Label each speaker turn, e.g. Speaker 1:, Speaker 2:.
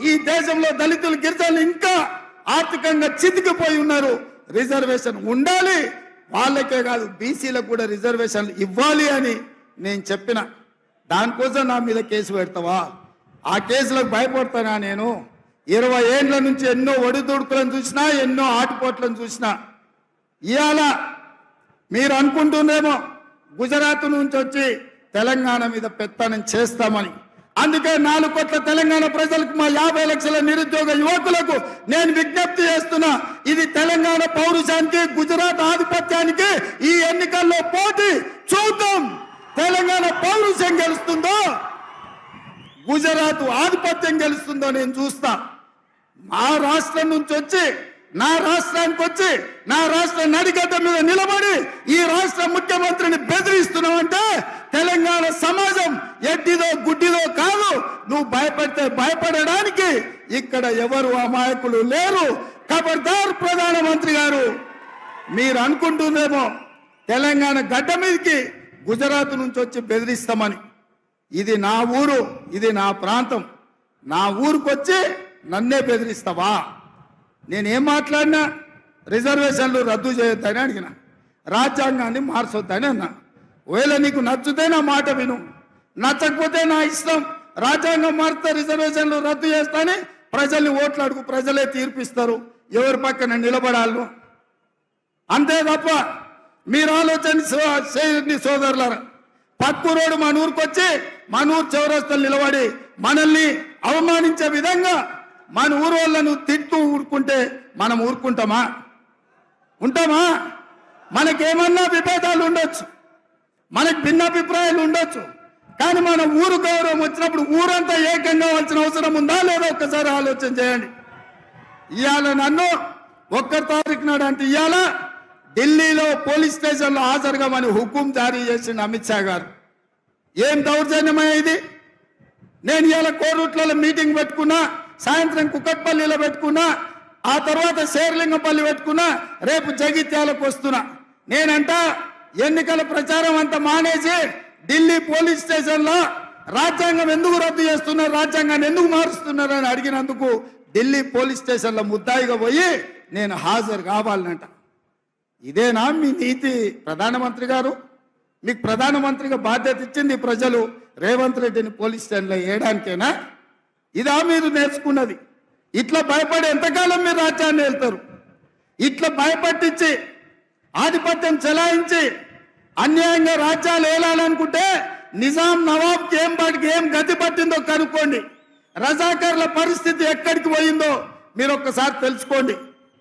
Speaker 1: ఈ దేశంలో దళితులు గిరిజనులు ఇంకా ఆర్థికంగా చితికిపోయి ఉన్నారు. రిజర్వేషన్ ఉండాలి. వాళ్ళకే కాదు బీసీలకు కూడా రిజర్వేషన్లు ఇవ్వాలి అని నేను చెప్పిన. దానికోసం నా మీద కేసు పెడతావా? ఆ కేసులకు భయపడతానా నేను? ఇరవై ఏండ్ల నుంచి ఎన్నో ఒడిదుడుకులను చూసినా ఎన్నో ఆటుపోట్లను చూసినా. ఇవాళ మీరు అనుకుంటుందేమో గుజరాత్ నుంచి వచ్చి తెలంగాణ మీద పెత్తనం చేస్తామని. అందుకే నాలుగు కోట్ల తెలంగాణ ప్రజలకు మా యాభై లక్షల నిరుద్యోగ యువకులకు నేను విజ్ఞప్తి చేస్తున్నా ఇది తెలంగాణ పౌరుషానికి గుజరాత్ ఆధిపత్యానికి ఈ ఎన్నికల్లో పోటీ చూద్దాం. తెలంగాణ పౌరుషం గెలుస్తుందో గుజరాత్ ఆధిపత్యం గెలుస్తుందో నేను చూస్తా. మా రాష్ట్రం నుంచి వచ్చి నా రాష్ట్రానికి వచ్చి నా రాష్ట్ర నడిగడ్డ మీద నిలబడి ఈ రాష్ట్ర ముఖ్యమంత్రిని బెదిరిస్తున్నావంటే తెలంగాణ సమాజం భూమిలో కాదు నువ్వు భయపడితే భయపడడానికి ఇక్కడ ఎవరు అమాయకులు లేరు. ఖబర్దార్ ప్రధానమంత్రి గారు మీరు అనుకుంటుందేమో తెలంగాణ గడ్డ మీదకి గుజరాత్ నుంచి వచ్చి బెదిరిస్తామని. ఇది నా ఊరు ఇది నా ప్రాంతం. నా ఊరికొచ్చి నన్నే బెదిరిస్తావా? నేనేం మాట్లాడినా రిజర్వేషన్లు రద్దు చేయొద్దని అడిగిన రాజ్యాంగాన్ని మార్చొద్దని అన్నా. ఒకవేళ నీకు నచ్చితే నా మాట విను. నచ్చకపోతే నా ఇష్టం. రాజ్యాంగం మారితే రిజర్వేషన్లు రద్దు చేస్తాని ప్రజల్ని ఓట్లు అడుగు ప్రజలే తీర్పిస్తారు. ఎవరి పక్కన నిలబడాలను? అంతే తప్ప మీరు ఆలోచన సో- చేయండి సోదరులారా. రోడ్డు మన ఊరికొచ్చి మన ఊరు చౌరస్తలు నిలబడి మనల్ని అవమానించే విధంగా మన ఊరు తిట్టు ఊరుకుంటే మనం ఊరుకుంటామా? ఉంటామా? మనకేమన్నా విభేదాలు ఉండొచ్చు. మనకు భిన్నాభిప్రాయాలు ఉండొచ్చు. కానీ మన ఊరు గౌరవం వచ్చినప్పుడు ఊరంతా ఏకంగా కావాల్సిన అవసరం ఉందా లేదా ఒక్కసారి ఆలోచన చేయండి. ఇవాళ నన్ను ఒక్క తారీఖు నాడు అంటే ఇవాళ ఢిల్లీలో పోలీస్ స్టేషన్లో హాజరుగామని హుకుం జారీ చేసిండు అమిత్ షా గారు. ఏం దౌర్జన్యమే ఇది? నేను ఇవాళ కోరుట్లలో మీటింగ్ పెట్టుకున్నా సాయంత్రం కుక్కట్పల్లిలో పెట్టుకున్నా ఆ తర్వాత శేర్లింగపల్లి పెట్టుకున్నా రేపు జగిత్యాలకు వస్తున్నా. నేనంట ఎన్నికల ప్రచారం అంతా మానేసి ఢిల్లీ పోలీస్ స్టేషన్లో రాజ్యాంగం ఎందుకు రద్దు చేస్తున్నారు? రాజ్యాంగాన్ని ఎందుకు మారుస్తున్నారు అని అడిగినందుకు ఢిల్లీ పోలీస్ స్టేషన్లో ముద్దాయిగా పోయి నేను హాజరు కావాలనంట ఇదేనా మీ నీతి? ప్రధానమంత్రి గారు మీకు ప్రధానమంత్రిగా బాధ్యత ఇచ్చింది ప్రజలు రేవంత్ రెడ్డిని పోలీస్ స్టేషన్లో వేయడానికేనా? ఇదా మీరు నేర్చుకున్నది. ఇట్లా భయపడి ఎంతకాలం మీరు రాజ్యాన్ని వెళ్తారు ఇట్లా భయపట్టించి ఆధిపత్యం చెలాయించి అన్యాయంగా రాజ్యాలు ఏలాలనుకుంటే నిజాం నవాబ్ ఏం పాటికి ఏం గతి పట్టిందో కనుక్కోండి. రజాకర్ల పరిస్థితి ఎక్కడికి పోయిందో మీరు ఒక్కసారి తెలుసుకోండి.